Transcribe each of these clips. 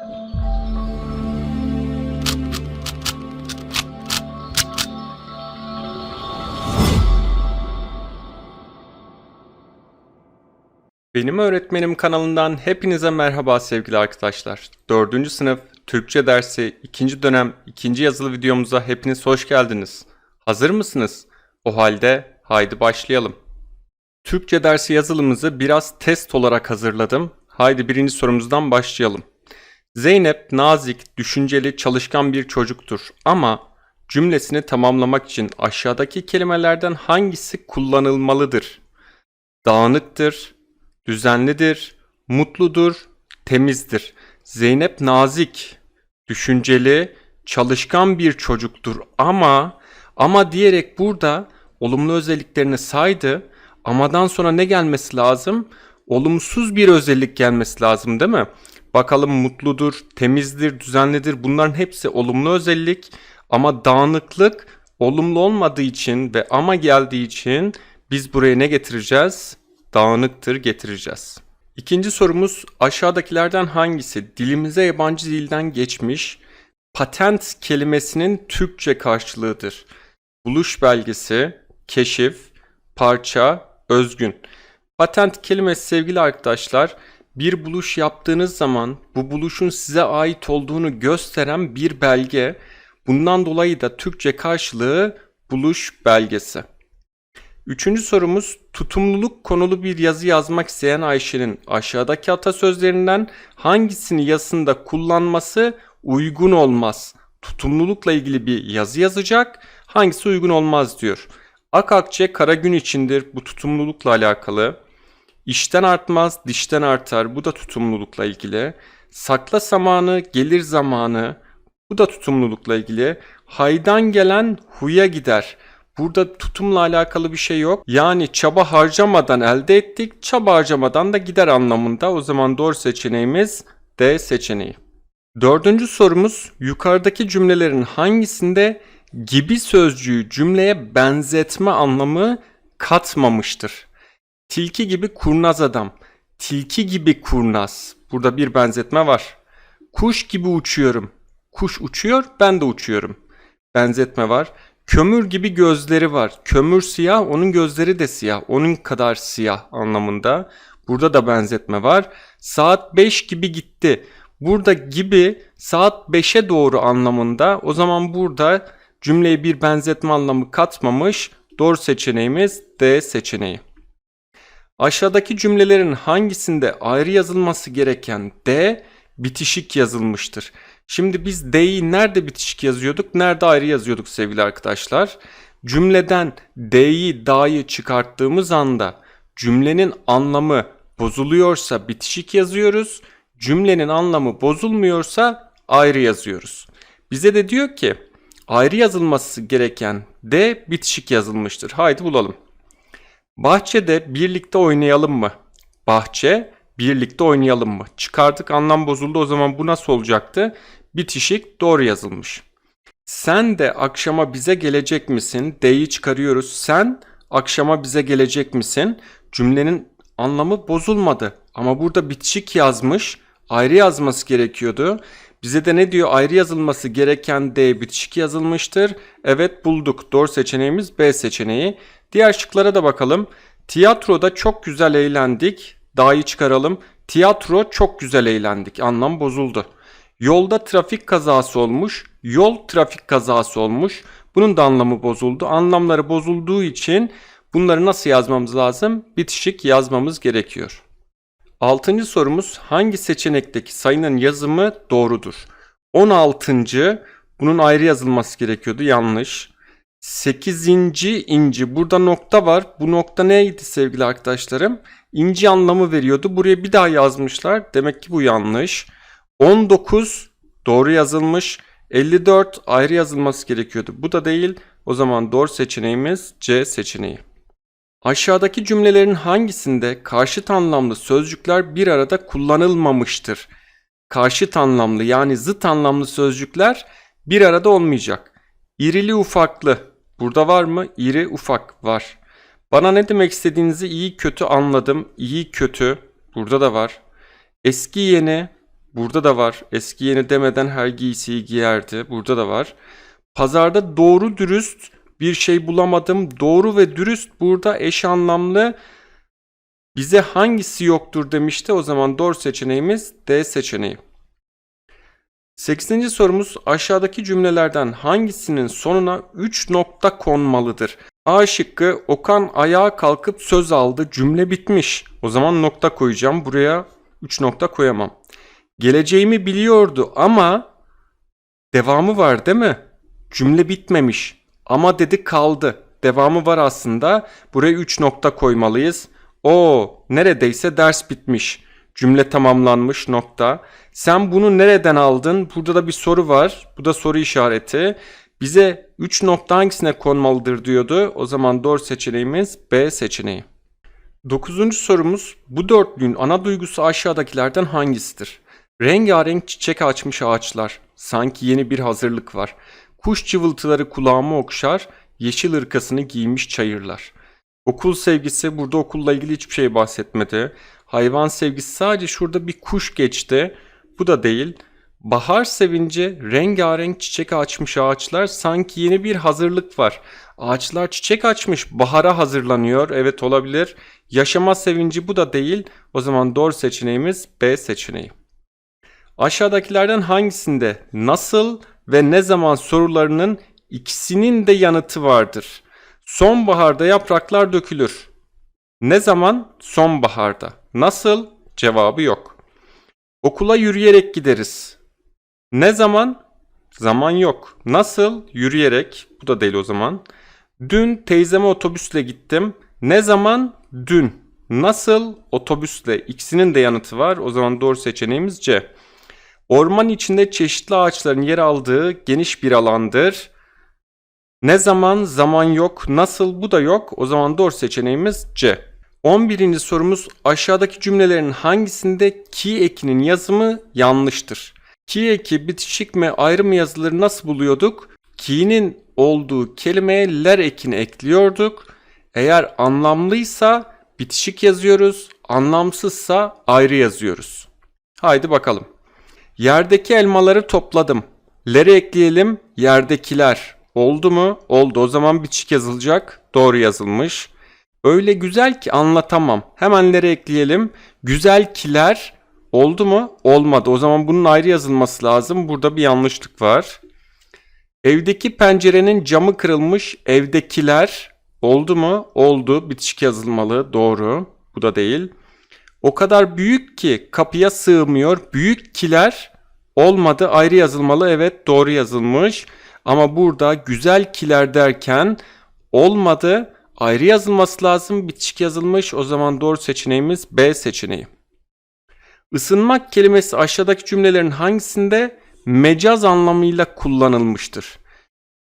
Benim Öğretmenim kanalından hepinize merhaba sevgili arkadaşlar. 4. sınıf Türkçe dersi 2. dönem 2. yazılı videomuza hepiniz hoş geldiniz. Hazır mısınız? O halde haydi başlayalım. Türkçe dersi yazılımızı biraz test olarak hazırladım. Haydi birinci sorumuzdan başlayalım. Zeynep nazik, düşünceli, çalışkan bir çocuktur ama cümlesini tamamlamak için aşağıdaki kelimelerden hangisi kullanılmalıdır? Dağınıktır, düzenlidir, mutludur, temizdir. Zeynep nazik, düşünceli, çalışkan bir çocuktur ama ama diyerek burada olumlu özelliklerini saydı. Amadan sonra ne gelmesi lazım? Olumsuz bir özellik gelmesi lazım değil mi? Bakalım mutludur, temizdir, düzenlidir. Bunların hepsi olumlu özellik ama dağınıklık olumlu olmadığı için ve ama geldiği için biz buraya ne getireceğiz? Dağınıktır getireceğiz. İkinci sorumuz aşağıdakilerden hangisi dilimize yabancı dilden geçmiş patent kelimesinin Türkçe karşılığıdır? Buluş belgesi, keşif, parça, özgün. Patent kelimesi sevgili arkadaşlar bir buluş yaptığınız zaman bu buluşun size ait olduğunu gösteren bir belge. Bundan dolayı da Türkçe karşılığı buluş belgesi. Üçüncü sorumuz tutumluluk konulu bir yazı yazmak isteyen Ayşe'nin aşağıdaki atasözlerinden hangisini yazısında kullanması uygun olmaz? Tutumlulukla ilgili bir yazı yazacak. Hangisi uygun olmaz diyor. Ak akçe kara gün içindir. Bu tutumlulukla alakalı. İşten artmaz, dişten artar. Bu da tutumlulukla ilgili. Sakla zamanı, gelir zamanı. Bu da tutumlulukla ilgili. Haydan gelen huya gider. Burada tutumla alakalı bir şey yok. Yani çaba harcamadan elde ettik, çaba harcamadan da gider anlamında. O zaman doğru seçeneğimiz D seçeneği. Dördüncü sorumuz yukarıdaki cümlelerin hangisinde gibi sözcüğü cümleye benzetme anlamı katmamıştır? Tilki gibi kurnaz adam. Tilki gibi kurnaz. Burada bir benzetme var. Kuş gibi uçuyorum. Kuş uçuyor, ben de uçuyorum. Benzetme var. Kömür gibi gözleri var. Kömür siyah, onun gözleri de siyah. Onun kadar siyah anlamında. Burada da benzetme var. Saat 5 gibi gitti. Burada gibi saat 5'e doğru anlamında. O zaman burada cümleye bir benzetme anlamı katmamış. Doğru seçeneğimiz D seçeneği. Aşağıdaki cümlelerin hangisinde ayrı yazılması gereken D bitişik yazılmıştır? Şimdi biz D'yi nerede bitişik yazıyorduk, nerede ayrı yazıyorduk sevgili arkadaşlar? Cümleden D'yi, da'yı çıkarttığımız anda cümlenin anlamı bozuluyorsa bitişik yazıyoruz. Cümlenin anlamı bozulmuyorsa ayrı yazıyoruz. Bize de diyor ki ayrı yazılması gereken D bitişik yazılmıştır. Haydi bulalım. Bahçede birlikte oynayalım mı? Bahçe birlikte oynayalım mı? Çıkardık anlam bozuldu o zaman bu nasıl olacaktı? Bitişik doğru yazılmış. Sen de akşama bize gelecek misin? D'yi çıkarıyoruz. Sen akşama bize gelecek misin? Cümlenin anlamı bozulmadı. Ama burada bitişik yazmış. Ayrı yazması gerekiyordu. Bize de ne diyor? Ayrı yazılması gereken D bitişik yazılmıştır. Evet bulduk. Doğru seçeneğimiz B seçeneği. Diğer şıklara da bakalım. Tiyatroda çok güzel eğlendik. Da'yı çıkaralım. Tiyatro çok güzel eğlendik. Anlam bozuldu. Yolda trafik kazası olmuş. Yol trafik kazası olmuş. Bunun da anlamı bozuldu. Anlamları bozulduğu için bunları nasıl yazmamız lazım? Bitişik yazmamız gerekiyor. Altıncı sorumuz hangi seçenekteki sayının yazımı doğrudur? 16. bunun ayrı yazılması gerekiyordu yanlış. 8. inci burada nokta var. Bu nokta neydi sevgili arkadaşlarım? İnci anlamı veriyordu. Buraya bir daha yazmışlar. Demek ki bu yanlış. 19 doğru yazılmış. 54 ayrı yazılması gerekiyordu. Bu da değil. O zaman doğru seçeneğimiz C seçeneği. Aşağıdaki cümlelerin hangisinde karşıt anlamlı sözcükler bir arada kullanılmamıştır? Karşıt anlamlı yani zıt anlamlı sözcükler bir arada olmayacak. İrili ufaklı. Burada var mı? İri ufak var. Bana ne demek istediğinizi iyi kötü anladım. İyi kötü. Burada da var. Eski yeni. Burada da var. Eski yeni demeden her giysiyi giyerdi. Burada da var. Pazarda doğru dürüst bir şey bulamadım. Doğru ve dürüst burada eş anlamlı. Bize hangisi yoktur demişti. O zaman doğru seçeneğimiz D seçeneği. 8. sorumuz aşağıdaki cümlelerden hangisinin sonuna 3 nokta konmalıdır? A şıkkı Okan ayağa kalkıp söz aldı cümle bitmiş. O zaman nokta koyacağım. Buraya 3 nokta koyamam. Geleceğimi biliyordu ama devamı var değil mi? Cümle bitmemiş. Ama dedi kaldı. Devamı var aslında. Buraya 3 nokta koymalıyız. O neredeyse ders bitmiş. Cümle tamamlanmış nokta. Sen bunu nereden aldın? Burada da bir soru var. Bu da soru işareti. Bize 3 nokta hangisine konmalıdır diyordu. O zaman doğru seçeneğimiz B seçeneği. Dokuzuncu sorumuz bu dörtlüğün ana duygusu aşağıdakilerden hangisidir? Rengarenk çiçek açmış ağaçlar. Sanki yeni bir hazırlık var. Kuş cıvıltıları kulağımı okşar. Yeşil ırkasını giymiş çayırlar. Okul sevgisi burada okulla ilgili hiçbir şey bahsetmedi. Hayvan sevgisi sadece şurada bir kuş geçti. Bu da değil. Bahar sevinci rengarenk çiçek açmış ağaçlar sanki yeni bir hazırlık var. Ağaçlar çiçek açmış bahara hazırlanıyor. Evet olabilir. Yaşama sevinci bu da değil. O zaman doğru seçeneğimiz B seçeneği. Aşağıdakilerden hangisinde nasıl ve ne zaman sorularının ikisinin de yanıtı vardır? Sonbaharda yapraklar dökülür. Ne zaman? Sonbaharda. Nasıl? Cevabı yok. Okula yürüyerek gideriz. Ne zaman? Zaman yok. Nasıl? Yürüyerek. Bu da değil o zaman. Dün teyzeme otobüsle gittim. Ne zaman? Dün. Nasıl? Otobüsle. İkisinin de yanıtı var. O zaman doğru seçeneğimiz C. Orman içinde çeşitli ağaçların yer aldığı geniş bir alandır. Ne zaman? Zaman yok. Nasıl? Bu da yok. O zaman doğru seçeneğimiz C. 11. sorumuz aşağıdaki cümlelerin hangisinde ki ekinin yazımı yanlıştır? Ki eki bitişik mi ayrı yazıları nasıl buluyorduk? Ki'nin olduğu kelimeye ler ekini ekliyorduk. Eğer anlamlıysa bitişik yazıyoruz, anlamsızsa ayrı yazıyoruz. Haydi bakalım. Yerdeki elmaları topladım. Leri ekleyelim. Yerdekiler. Oldu mu? Oldu. O zaman bitişik yazılacak. Doğru yazılmış. Öyle güzel ki anlatamam. Hemenleri ekleyelim. Güzel kiler oldu mu? Olmadı. O zaman bunun ayrı yazılması lazım. Burada bir yanlışlık var. Evdeki pencerenin camı kırılmış. Evdekiler oldu mu? Oldu. Bitişik yazılmalı. Doğru. Bu da değil. O kadar büyük ki kapıya sığmıyor. Büyük kiler olmadı. Ayrı yazılmalı. Evet doğru yazılmış. Ama burada güzel kiler derken olmadı. Ayrı yazılması lazım. Bitişik yazılmış. O zaman doğru seçeneğimiz B seçeneği. Isınmak kelimesi aşağıdaki cümlelerin hangisinde mecaz anlamıyla kullanılmıştır?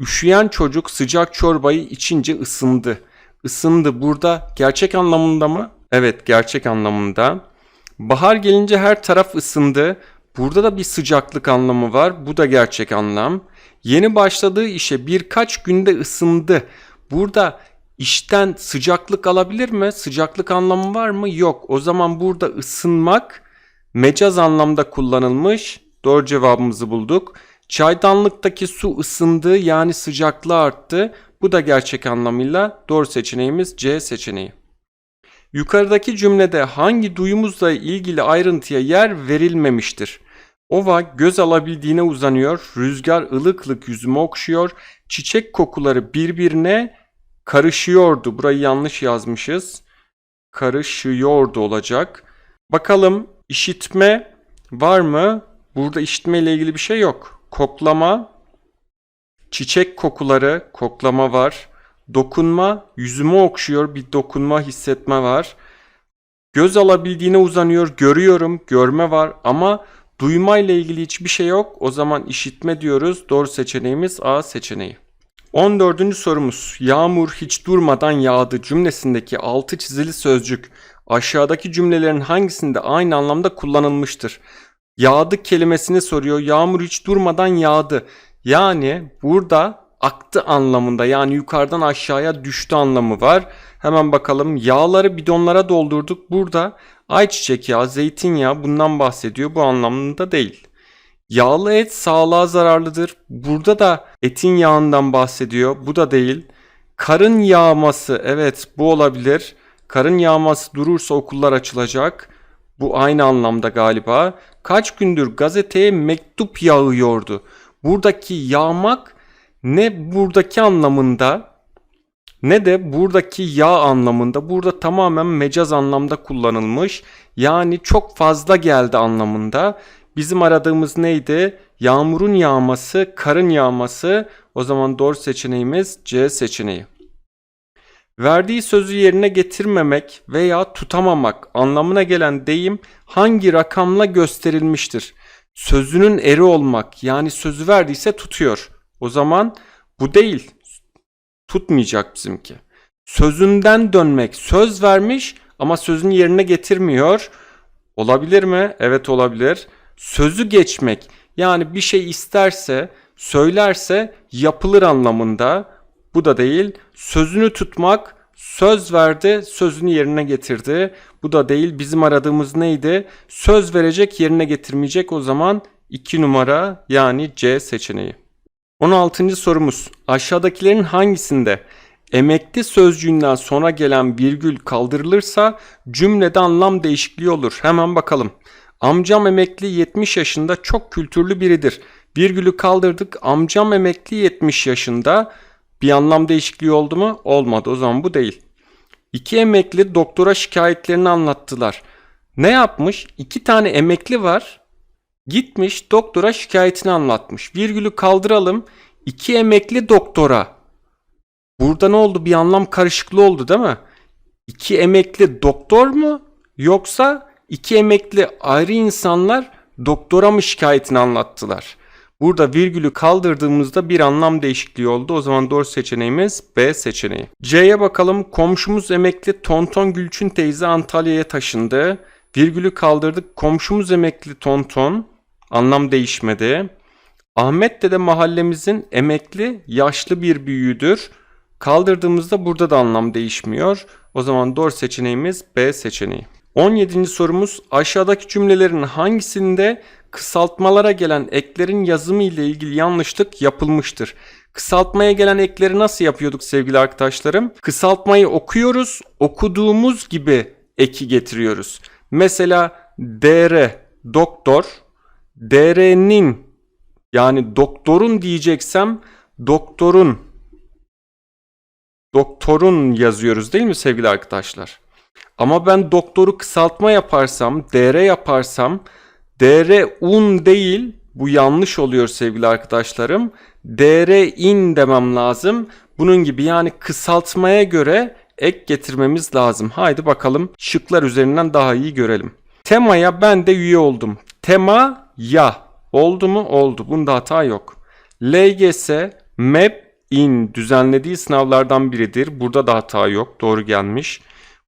Üşüyen çocuk sıcak çorbayı içince ısındı. Isındı burada gerçek anlamında mı? Evet gerçek anlamında. Bahar gelince her taraf ısındı. Burada da bir sıcaklık anlamı var. Bu da gerçek anlam. Yeni başladığı işe birkaç günde ısındı. Burada işten sıcaklık alabilir mi? Sıcaklık anlamı var mı? Yok. O zaman burada ısınmak mecaz anlamda kullanılmış. Doğru cevabımızı bulduk. Çaydanlıktaki su ısındı yani sıcaklığı arttı. Bu da gerçek anlamıyla doğru seçeneğimiz C seçeneği. Yukarıdaki cümlede hangi duyumuzla ilgili ayrıntıya yer verilmemiştir? Ova göz alabildiğine uzanıyor, rüzgar ılık ılık yüzümü okşuyor, çiçek kokuları birbirine karışıyordu. Burayı yanlış yazmışız. Karışıyordu olacak. Bakalım işitme var mı? Burada işitme ile ilgili bir şey yok. Koklama, çiçek kokuları, koklama var. Dokunma, yüzümü okşuyor, bir dokunma, hissetme var. Göz alabildiğine uzanıyor, görüyorum, görme var ama duyma ile ilgili hiçbir şey yok. O zaman işitme diyoruz. Doğru seçeneğimiz A seçeneği. 14. sorumuz. Yağmur hiç durmadan yağdı cümlesindeki altı çizili sözcük aşağıdaki cümlelerin hangisinde aynı anlamda kullanılmıştır? Yağdı kelimesini soruyor. Yağmur hiç durmadan yağdı. Yani burada aktı anlamında yani yukarıdan aşağıya düştü anlamı var. Hemen bakalım yağları bidonlara doldurduk. Burada Ayçiçek yağı, zeytinyağı bundan bahsediyor. Bu anlamında değil. Yağlı et sağlığa zararlıdır. Burada da etin yağından bahsediyor. Bu da değil. Karın yağması evet bu olabilir. Karın yağması durursa okullar açılacak. Bu aynı anlamda galiba. Kaç gündür gazeteye mektup yağıyordu. Buradaki yağmak ne buradaki anlamında ne de buradaki yağ anlamında. Burada tamamen mecaz anlamda kullanılmış. Yani çok fazla geldi anlamında. Bizim aradığımız neydi? Yağmurun yağması, karın yağması. O zaman doğru seçeneğimiz C seçeneği. Verdiği sözü yerine getirmemek veya tutamamak anlamına gelen deyim hangi rakamla gösterilmiştir? Sözünün eri olmak yani sözü verdiyse tutuyor. O zaman bu değil. Tutmayacak bizimki. Sözünden dönmek. Söz vermiş ama sözünü yerine getirmiyor. Olabilir mi? Evet olabilir. Sözü geçmek. Yani bir şey isterse, söylerse yapılır anlamında. Bu da değil. Sözünü tutmak, söz verdi, sözünü yerine getirdi. Bu da değil. Bizim aradığımız neydi? Söz verecek, yerine getirmeyecek. O zaman 2 numara yani C seçeneği. 16. sorumuz. Aşağıdakilerin hangisinde emekli sözcüğünden sonra gelen virgül kaldırılırsa cümlede anlam değişikliği olur. Hemen bakalım. Amcam emekli 70 yaşında çok kültürlü biridir. Virgülü kaldırdık. Amcam emekli 70 yaşında. Bir anlam değişikliği oldu mu? Olmadı. O zaman bu değil. İki emekli doktora şikayetlerini anlattılar. Ne yapmış? İki tane emekli var. Gitmiş doktora şikayetini anlatmış. Virgülü kaldıralım. İki emekli doktora. Burada ne oldu? Bir anlam karışıklığı oldu değil mi? İki emekli doktor mu? Yoksa iki emekli ayrı insanlar doktora mı şikayetini anlattılar? Burada virgülü kaldırdığımızda bir anlam değişikliği oldu. O zaman doğru seçeneğimiz B seçeneği. C'ye bakalım. Komşumuz emekli Tonton Gülçin teyze Antalya'ya taşındı. Virgülü kaldırdık. Komşumuz emekli Tonton. Anlam değişmedi. Ahmet dede mahallemizin emekli yaşlı bir büyüğüdür. Kaldırdığımızda burada da anlam değişmiyor. O zaman doğru seçeneğimiz B seçeneği. 17. sorumuz aşağıdaki cümlelerin hangisinde kısaltmalara gelen eklerin yazımı ile ilgili yanlışlık yapılmıştır? Kısaltmaya gelen ekleri nasıl yapıyorduk sevgili arkadaşlarım? Kısaltmayı okuyoruz, okuduğumuz gibi eki getiriyoruz. Mesela dr doktor, dr'nin yani doktorun diyeceksem doktorun doktorun yazıyoruz değil mi sevgili arkadaşlar? Ama ben doktoru kısaltma yaparsam, dr yaparsam, dr un değil, bu yanlış oluyor sevgili arkadaşlarım. dr in demem lazım. Bunun gibi yani kısaltmaya göre ek getirmemiz lazım. Haydi bakalım şıklar üzerinden daha iyi görelim. Temaya ben de üye oldum. Tema ya. Oldu mu? Oldu. Bunda hata yok. LGS, MEP, in düzenlediği sınavlardan biridir. Burada da hata yok. Doğru gelmiş.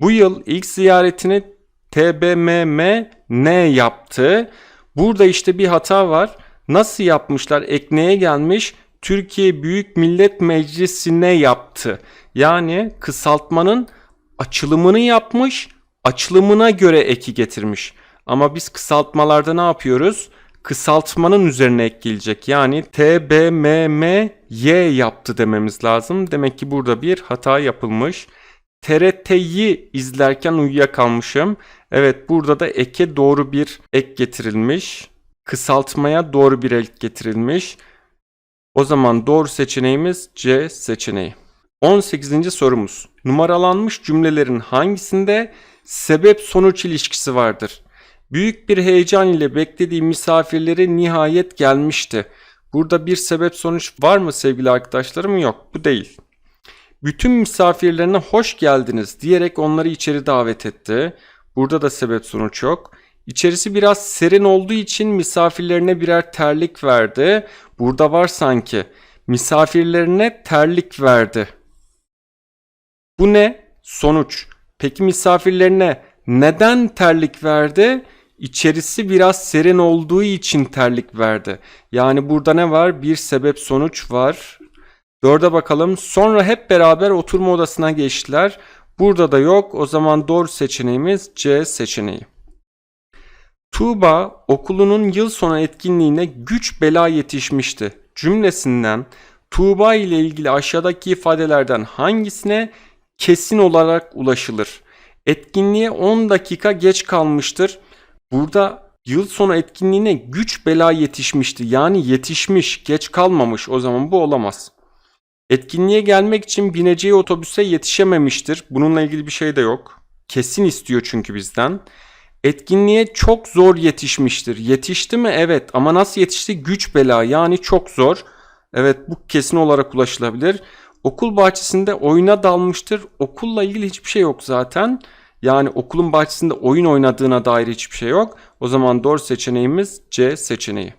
Bu yıl ilk ziyaretini TBMM ne yaptı? Burada işte bir hata var. Nasıl yapmışlar? Ekneğe gelmiş. Türkiye Büyük Millet Meclisi'ne yaptı. Yani kısaltmanın açılımını yapmış, açılımına göre eki getirmiş. Ama biz kısaltmalarda ne yapıyoruz? Kısaltmanın üzerine ek gelecek. Yani TBMMY yaptı dememiz lazım. Demek ki burada bir hata yapılmış. TRT'yi izlerken uyuyakalmışım. Evet burada da eke doğru bir ek getirilmiş. Kısaltmaya doğru bir ek getirilmiş. O zaman doğru seçeneğimiz C seçeneği. 18. sorumuz. Numaralanmış cümlelerin hangisinde sebep sonuç ilişkisi vardır? Büyük bir heyecan ile beklediği misafirleri nihayet gelmişti. Burada bir sebep sonuç var mı sevgili arkadaşlarım? Yok bu değil. Bütün misafirlerine hoş geldiniz diyerek onları içeri davet etti. Burada da sebep sonuç yok. İçerisi biraz serin olduğu için misafirlerine birer terlik verdi. Burada var sanki. Misafirlerine terlik verdi. Bu ne? Sonuç. Peki misafirlerine neden terlik verdi? İçerisi biraz serin olduğu için terlik verdi. Yani burada ne var? Bir sebep sonuç var. Dörde bakalım. Sonra hep beraber oturma odasına geçtiler. Burada da yok. O zaman doğru seçeneğimiz C seçeneği. Tuğba okulunun yıl sonu etkinliğine güç bela yetişmişti. Cümlesinden Tuğba ile ilgili aşağıdaki ifadelerden hangisine kesin olarak ulaşılır? Etkinliğe 10 dakika geç kalmıştır. Burada yıl sonu etkinliğine güç bela yetişmişti. Yani yetişmiş, geç kalmamış. O zaman bu olamaz. Etkinliğe gelmek için bineceği otobüse yetişememiştir. Bununla ilgili bir şey de yok. Kesin istiyor çünkü bizden. Etkinliğe çok zor yetişmiştir. Yetişti mi? Evet. Ama nasıl yetişti? Güç bela yani çok zor. Evet bu kesin olarak ulaşılabilir. Okul bahçesinde oyuna dalmıştır. Okulla ilgili hiçbir şey yok zaten. Yani okulun bahçesinde oyun oynadığına dair hiçbir şey yok. O zaman doğru seçeneğimiz C seçeneği.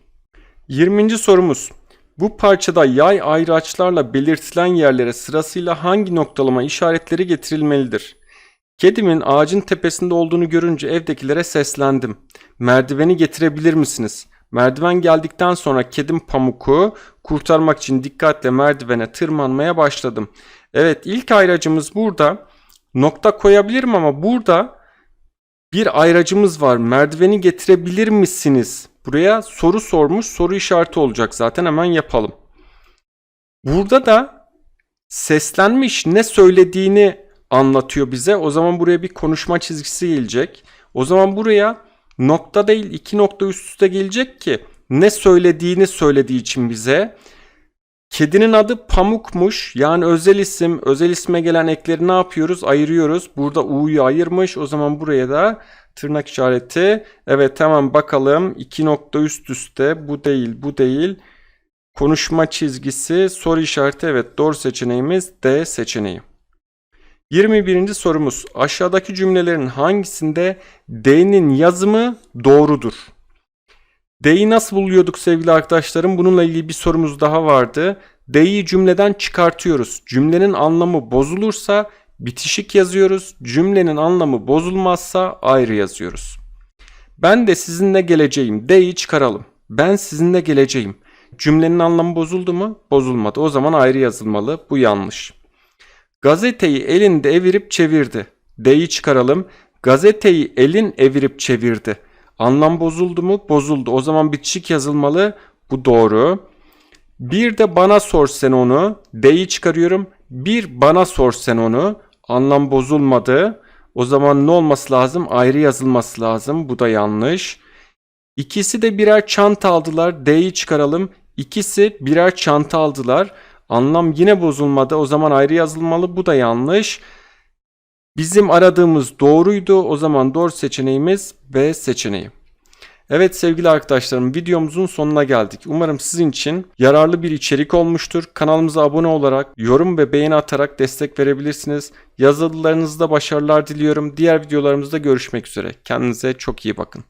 20. sorumuz. Bu parçada yay ayraçlarla belirtilen yerlere sırasıyla hangi noktalama işaretleri getirilmelidir? Kedimin ağacın tepesinde olduğunu görünce evdekilere seslendim. Merdiveni getirebilir misiniz? Merdiven geldikten sonra kedim Pamuk'u kurtarmak için dikkatle merdivene tırmanmaya başladım. Evet ilk ayracımız burada. Nokta koyabilirim ama burada bir ayracımız var. Merdiveni getirebilir misiniz? Buraya soru sormuş. Soru işareti olacak zaten hemen yapalım. Burada da seslenmiş ne söylediğini anlatıyor bize. O zaman buraya bir konuşma çizgisi gelecek. O zaman buraya nokta değil iki nokta üst üste gelecek ki ne söylediğini söylediği için bize. Kedinin adı Pamuk'muş. Yani özel isim, özel isme gelen ekleri ne yapıyoruz? Ayırıyoruz. Burada U'yu ayırmış. O zaman buraya da tırnak işareti. Evet hemen bakalım. İki nokta üst üste. Bu değil, bu değil. Konuşma çizgisi, soru işareti. Evet doğru seçeneğimiz D seçeneği. 21. sorumuz. Aşağıdaki cümlelerin hangisinde D'nin yazımı doğrudur? D'yi nasıl buluyorduk sevgili arkadaşlarım? Bununla ilgili bir sorumuz daha vardı. D'yi cümleden çıkartıyoruz. Cümlenin anlamı bozulursa bitişik yazıyoruz. Cümlenin anlamı bozulmazsa ayrı yazıyoruz. Ben de sizinle geleceğim. D'yi çıkaralım. Ben sizinle geleceğim. Cümlenin anlamı bozuldu mu? Bozulmadı. O zaman ayrı yazılmalı. Bu yanlış. Gazeteyi elinde evirip çevirdi. D'yi çıkaralım. Gazeteyi elin evirip çevirdi. Anlam bozuldu mu? Bozuldu. O zaman bitişik yazılmalı. Bu doğru. Bir de bana sor sen onu. D'yi çıkarıyorum. Bir bana sor sen onu. Anlam bozulmadı. O zaman ne olması lazım? Ayrı yazılması lazım. Bu da yanlış. İkisi de birer çanta aldılar. D'yi çıkaralım. İkisi birer çanta aldılar. Anlam yine bozulmadı. O zaman ayrı yazılmalı. Bu da yanlış. Bizim aradığımız doğruydu. O zaman doğru seçeneğimiz B seçeneği. Evet sevgili arkadaşlarım videomuzun sonuna geldik. Umarım sizin için yararlı bir içerik olmuştur. Kanalımıza abone olarak, yorum ve beğeni atarak destek verebilirsiniz. Yazılılarınızda başarılar diliyorum. Diğer videolarımızda görüşmek üzere. Kendinize çok iyi bakın.